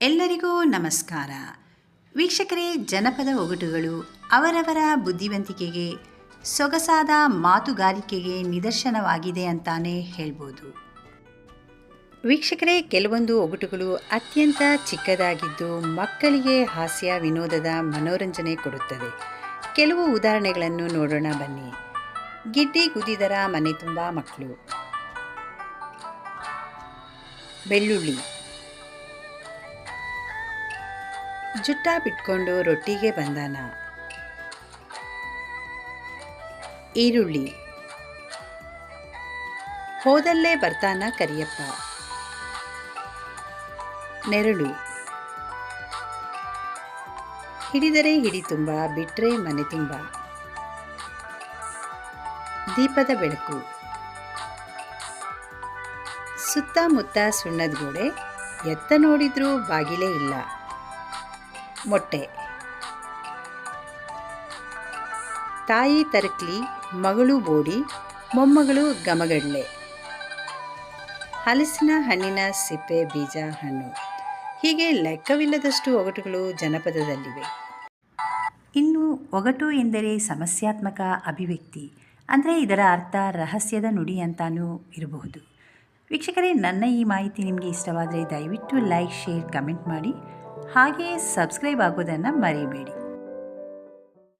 ಎಲ್ಲರಿಗೂ ನಮಸ್ಕಾರ. ವೀಕ್ಷಕರೇ, ಜನಪದ ಒಗಟುಗಳು ಅವರವರ ಬುದ್ಧಿವಂತಿಕೆಗೆ, ಸೊಗಸಾದ ಮಾತುಗಾರಿಕೆಗೆ ನಿದರ್ಶನವಾಗಿದೆ ಅಂತಾನೆ ಹೇಳ್ಬೋದು. ವೀಕ್ಷಕರೇ, ಕೆಲವೊಂದು ಒಗಟುಗಳು ಅತ್ಯಂತ ಚಿಕ್ಕದಾಗಿದ್ದು ಮಕ್ಕಳಿಗೆ ಹಾಸ್ಯ ವಿನೋದದ ಮನೋರಂಜನೆ ಕೊಡುತ್ತದೆ. ಕೆಲವು ಉದಾಹರಣೆಗಳನ್ನು ನೋಡೋಣ ಬನ್ನಿ. ಗಿಡ್ಡಿ ಗುದಿದರ ಮನೆ ತುಂಬ ಮಕ್ಕಳು. ಬೆಳ್ಳುಳ್ಳಿ. ಜುಟ್ಟ ಬಿಟ್ಕೊಂಡು ರೊಟ್ಟಿಗೆ ಬಂದಾನ. ಈರುಳ್ಳಿ. ಹೋದಲ್ಲೇ ಬರ್ತಾನ ಕರಿಯಪ್ಪ. ನೆರಳು. ಹಿಡಿದರೆ ಹಿಡಿ ತುಂಬ, ಬಿಟ್ರೆ ಮನೆ ತುಂಬ. ದೀಪದ ಬೆಳಕು. ಸುತ್ತಮುತ್ತ ಸುಣ್ಣದ ಗೋಡೆ, ಎತ್ತ ನೋಡಿದ್ರೂ ಬಾಗಿಲೇ ಇಲ್ಲ. ಮೊಟ್ಟೆ. ತಾಯಿ ತರಕ್ಲಿ ಮಗಳು ಬೋಡಿ, ಮೊಮ್ಮಗಳು ಗಮಗಡ್ಲೆ. ಹಲಸಿನ ಹಣ್ಣಿನ ಸಿಪ್ಪೆ, ಬೀಜ, ಹಣ್ಣು. ಹೀಗೆ ಲೆಕ್ಕವಿಲ್ಲದಷ್ಟು ಒಗಟುಗಳು ಜನಪದದಲ್ಲಿವೆ. ಇನ್ನು ಒಗಟು ಎಂದರೆ ಸಮಸ್ಯಾತ್ಮಕ ಅಭಿವ್ಯಕ್ತಿ, ಅಂದರೆ ಇದರ ಅರ್ಥ ರಹಸ್ಯದ ನುಡಿ ಅಂತಾನೂ ಇರಬಹುದು. ವೀಕ್ಷಕರೇ, ನನ್ನ ಈ ಮಾಹಿತಿ ನಿಮಗೆ ಇಷ್ಟವಾದರೆ ದಯವಿಟ್ಟು ಲೈಕ್, ಶೇರ್, ಕಮೆಂಟ್ ಮಾಡಿ. ಹಾಗೆಯೇ ಸಬ್ಸ್ಕ್ರೈಬ್ ಆಗೋದನ್ನು ಮರಿಬೇಡಿ.